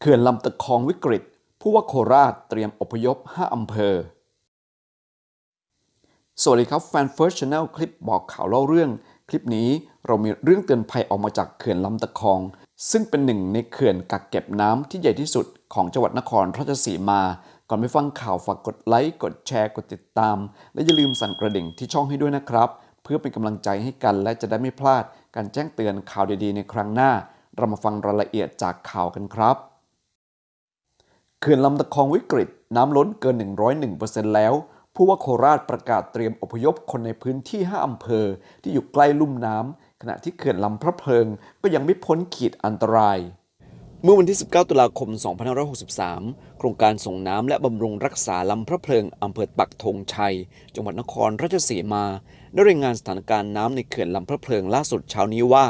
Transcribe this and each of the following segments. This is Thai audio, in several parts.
เขื่อนลำตะคองวิกฤต ผู้ว่าโคราชเตรียมอพยพ 5 อำเภอ สวัสดีครับแฟน First Channel คลิปบอกข่าวเล่าเรื่อง คลิปนี้เรามีเรื่องเตือนภัยออกมาจากเขื่อนลำตะคอง ซึ่งเป็นหนึ่งในเขื่อนกักเก็บน้ำที่ใหญ่ที่สุดของจังหวัดนครราชสีมา ก่อนไปฟังข่าวฝากกดไลค์กดแชร์กดติดตาม และอย่าลืมสั่นกระดิ่งที่ช่องให้ด้วยนะครับ เพื่อเป็นกำลังใจให้กันและจะได้ไม่พลาด การแจ้งเตือนข่าวดีๆ ในครั้งหน้า เรามาฟังรายละเอียดจากข่าวกันครับ เขื่อนลำตะคองวิกฤต น้ำล้นเกิน 101%แล้ว ผู้ว่าโคราชประกาศเตรียมอพยพคนในพื้นที่ 5 อำเภอ ที่อยู่ใกล้ลุ่มน้ำขณะที่เขื่อนลำพระเพลิงก็ยังไม่พ้นขีดอันตราย เมื่อวันที่ 19 ตุลาคม 2563 โครงการส่งน้ำและบำรุงรักษาลำพระเพลิงอำเภอปักธงชัย จังหวัดนครราชสีมา ได้รายงานสถานการณ์น้ำในเขื่อนลำพระเพลิงล่าสุดเช้านี้ว่า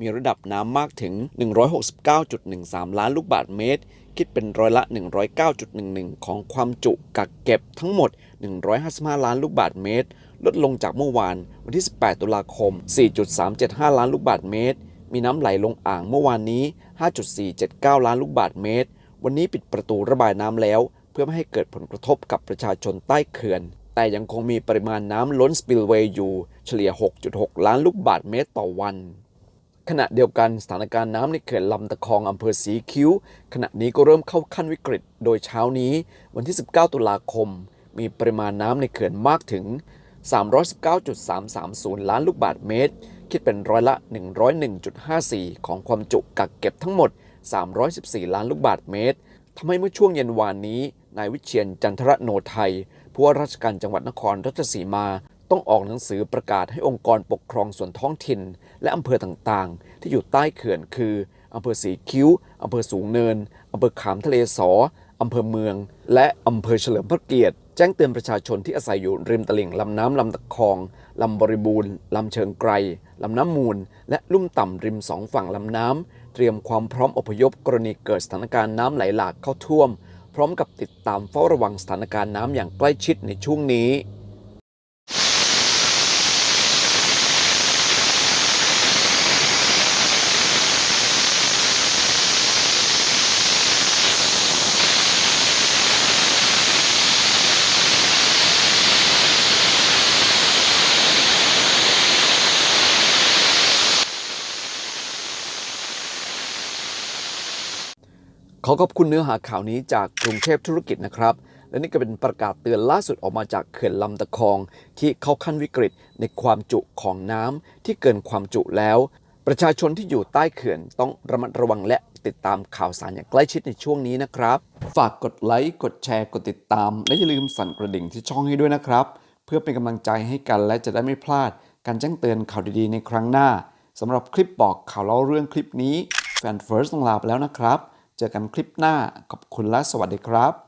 มีระดับน้ำมากถึง 169.13 ล้านลูกบาศก์เมตร คิดเป็นร้อยละ 109.11 ของความจุกักเก็บทั้งหมด 155 ล้านลูกบาศก์เมตร ลดลงจากเมื่อวานวันที่ 18 ตุลาคม 4.375 ล้านลูกบาศก์เมตร มีน้ำไหลลงอ่างเมื่อวานนี้ 5.479 ล้านลูกบาศก์เมตร วันนี้ปิดประตูระบายน้ำแล้ว เพื่อไม่ให้เกิดผลกระทบกับประชาชนใต้เขื่อนแต่ยังคงมีปริมาณน้ำล้นสปิลเวย์อยู่ เฉลี่ย 6.6 ล้านลูกบาศก์เมตรต่อวัน ขณะเดียวกันสถานการณ์น้ำในเขื่อนลำตะคองอำเภอสีคิ้ว ขณะนี้ก็เริ่มเข้าขั้นวิกฤต โดยเช้านี้ วันที่ 19 ตุลาคม มีปริมาณน้ำในเขื่อนมากถึง 319.330 ล้านลูกบาศก์เมตร คิดเป็นร้อยละ 101.54 ของความจุกักเก็บทั้งหมด 314 ล้านลูกบาศก์เมตรทำให้เมื่อช่วงเย็นวานนี้นายวิเชียนจันทรโนไทยผู้ว่าราชการจังหวัดนครราชสีมา ต้องออกหนังสือประกาศให้องค์กรปกครองส่วนท้องถิ่น และอำเภอต่างๆ ที่อยู่ใต้เขื่อนคืออำเภอสีคิ้วอำเภอสูงเนินอำเภอขามทะเลสออำเภอเมือง และอำเภอเฉลิมพระเกียรติ แจ้งเตือนประชาชนที่อาศัยอยู่ริมตลิ่งลำน้ำลำตะคองลำบริบูรณ์ลำเชิงไกรลำน้ำมูล และลุ่มต่ำริมสองฝั่งลำน้ำเตรียมความพร้อมอพยพกรณีเกิดสถานการณ์น้ำไหลหลากเข้าท่วม พร้อมกับติดตามเฝ้าระวังสถานการณ์น้ำอย่างใกล้ชิดในช่วงนี้ ขอขอบคุณเนื้อหาข่าวนี้จากกรุงเทพธุรกิจนะครับ และนี่ก็เป็นประกาศเตือนล่าสุดออกมาจากเขื่อนลำตะคอง ที่เข้าขั้นวิกฤตในความจุของน้ำที่เกินความจุแล้ว ประชาชนที่อยู่ใต้เขื่อนต้องระมัดระวังและติดตามข่าวสารอย่างใกล้ชิดในช่วงนี้นะครับ ฝากกดไลค์กดแชร์กดติดตาม และอย่าลืมสั่นกระดิ่งที่ช่องให้ด้วยนะครับ เพื่อเป็นกำลังใจให้กันและจะได้ไม่พลาด การแจ้งเตือนข่าวดีๆในครั้งหน้าสำหรับคลิปบอกข่าวเล่าเรื่องคลิปนี้แฟนเฟิร์สต้องลาไปแล้วนะครับ เจอกันคลิปหน้าขอบคุณและสวัสดีครับ